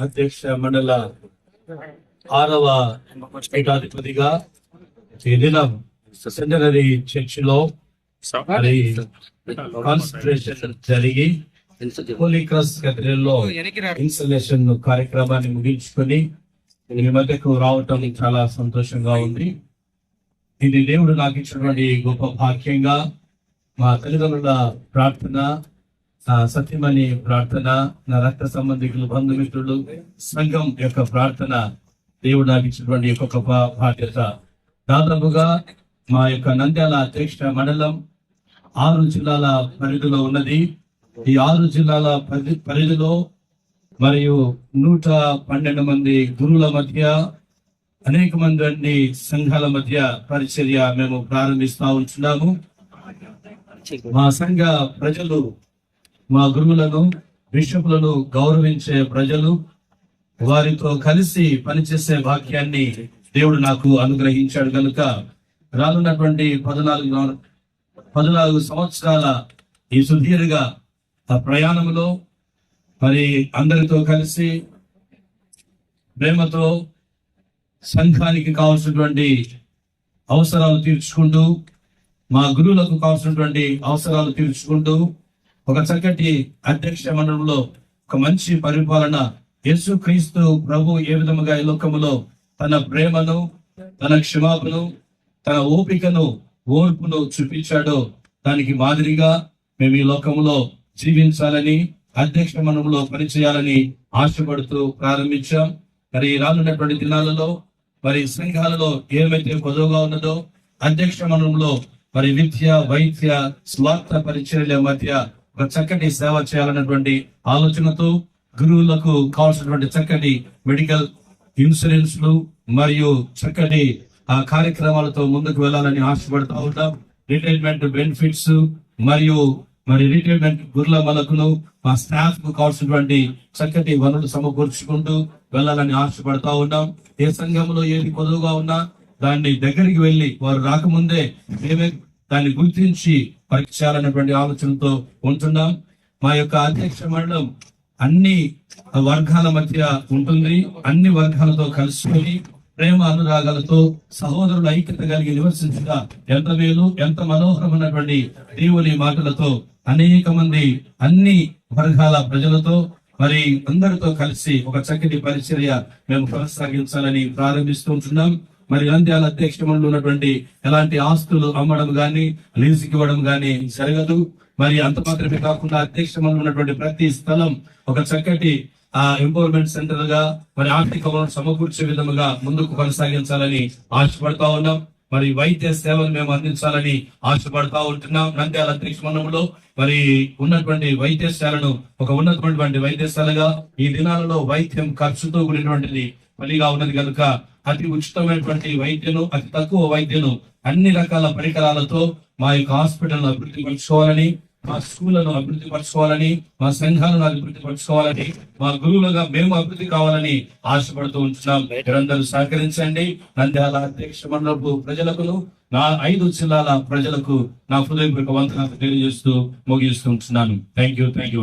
అధ్యక్ష మండల ఆరవ పీఠాధిపతిగా ఈ దినం సెంటనరీ చర్చిలో మరి కాన్సన్ట్రేషన్ జరిగి హోలీ క్రాస్ కేథడ్రల్లో ఇన్స్టలేషన్ కార్యక్రమాన్ని ముగించుకొని మీ మధ్యకు రావటం చాలా సంతోషంగా ఉంది. ఇది దేవుడు నాకు ఇచ్చినటువంటి గొప్ప భాగ్యంగా మా తల్లిదండ్రుల ప్రార్థన ఆ సత్యమణి ప్రార్థన నా రక్త సంబంధికులు బంధుమిత్రులు సంఘం యొక్క ప్రార్థన దేవుడు నాకు ఇచ్చినటువంటి ఒక గొప్ప బాధ్యత. దాదాపుగా మా యొక్క నంద్యాల అధ్యక్ష మండలం ఆరు జిల్లాల పరిధిలో ఉన్నది. ఈ ఆరు జిల్లాల పరిధి పరిధిలో మరియు నూట పన్నెండు మంది గురువుల మధ్య అనేక మంది సంఘాల మధ్య పరిచర్య మేము ప్రారంభిస్తూ ఉంటున్నాము. మా సంఘ ప్రజలు మా గురువులను బిషపులను గౌరవించే ప్రజలు వారితో కలిసి పనిచేసే భాగ్యాన్ని దేవుడు నాకు అనుగ్రహించాడు కనుక రానున్నటువంటి పద్నాలుగు పద్నాలుగు సంవత్సరాల ఈ సుదీర్ఘ ఆ ప్రయాణంలో మరి అందరితో కలిసి ప్రేమతో సంఘానికి కావాల్సినటువంటి అవసరాలు తీర్చుకుంటూ మా గురువులకు కావాల్సినటువంటి అవసరాలు తీర్చుకుంటూ ఒక చక్కటి అధ్యక్ష మండలంలో ఒక మంచి పరిపాలన యేసు క్రీస్తు ప్రభు ఏ విధముగా ఈ లోకములో తన ప్రేమను తన క్షమాపణను తన ఓపికను ఓర్పును చూపించాడో దానికి మాదిరిగా మేము ఈ లోకములో జీవించాలని అధ్యక్ష మండలంలో పనిచేయాలని ఆశపడుతూ ప్రారంభించాం. మరి రానున్నటువంటి దినాలలో మరి సంఘాలలో ఏమైతే పొదవుగా ఉన్నదో అధ్యక్ష మండలంలో మరి విద్య వైద్య స్వార్థ పరిచర్య మధ్య ఒక చక్కటి సేవ చేయాలన్నటువంటి ఆలోచనతో గురువులకు కావాల్సినటువంటి చక్కటి మెడికల్ ఇన్సూరెన్స్లు మరియు చక్కటి ఆ కార్యక్రమాలతో ముందుకు వెళ్ళాలని ఆశపడుతూ ఉంటాం. రిటైర్మెంట్ బెనిఫిట్స్ మరియు మరి రిటైర్మెంట్ గుర్ల మలకులు మా స్టాఫ్కు కావాల్సినటువంటి చక్కటి వనరులు సమకూర్చుకుంటూ వెళ్ళాలని ఆశపడతా ఉన్నాం. ఏ సంఘంలో ఏది కొదువుగా ఉన్నా దాన్ని దగ్గరికి వెళ్ళి వారు రాకముందే మేమే దాన్ని గుర్తించి పరీక్ష ఆలోచనతో ఉంటున్నాం. మా యొక్క అధ్యక్ష మండలం అన్ని వర్గాల మధ్య ఉంటుంది. అన్ని వర్గాలతో కలుసుకొని ప్రేమ అనురాగాలతో సహోదరుల ఐక్యత కలిగి నివసించగా ఎంత మేలు ఎంత మనోహరమైనటువంటి దేవుని మాటలతో అనేక మంది అన్ని వర్గాల ప్రజలతో మరి అందరితో కలిసి ఒక చక్కటి పరిచర్య మేము కొనసాగించాలని ప్రారంభిస్తూ ఉంటున్నాం. మరి నంద్యాల అధ్యక్ష మండలి ఉన్నటువంటి ఎలాంటి ఆస్తులు అమ్మడం గాని లీజుకి ఇవ్వడం గాని జరగదు. మరి అంత మాత్రమే కాకుండా అధ్యక్ష మండలి ఉన్నటువంటి ప్రతి స్థలం ఒక చక్కటి ఆ ఎంపవర్మెంట్ సెంటర్గా మరి ఆర్థిక వనరులు సమకూర్చే విధముగా ముందుకు కొనసాగించాలని ఆశపడతా ఉన్నాం. మరి వైద్య సేవలు మేము అందించాలని ఆశపడతా ఉంటున్నాం. నంద్యాల అధ్యక్ష మండలంలో మరి ఉన్నటువంటి వైద్యశాలను ఒక ఉన్నతమైనటువంటి వైద్యశాలగా ఈ దినాలలో వైద్యం ఖర్చుతో కూడినటువంటిది పనిగా ఉన్నది కనుక అతి ఉచితమైనటువంటి వైద్యను అతి తక్కువ వైద్యను అన్ని రకాల పరికరాలతో మా యొక్క హాస్పిటల్ అభివృద్ధి పరచుకోవాలని మా స్కూళ్ళను అభివృద్ధి పరచుకోవాలని మా సంఘాలను అభివృద్ధి పరచుకోవాలని మా గురువులుగా మేము అభివృద్ధి కావాలని ఆశపడుతూ ఉంటున్నాం. మీరందరూ సహకరించండి. నంద్యాల అధ్యక్ష మండలపు ప్రజలకు నా ఐదు జిల్లాల ప్రజలకు నా హృదయపూర్వక వంతనాలు తెలియజేస్తూ ముగిస్తూ ఉంటున్నాను. Thank you thank you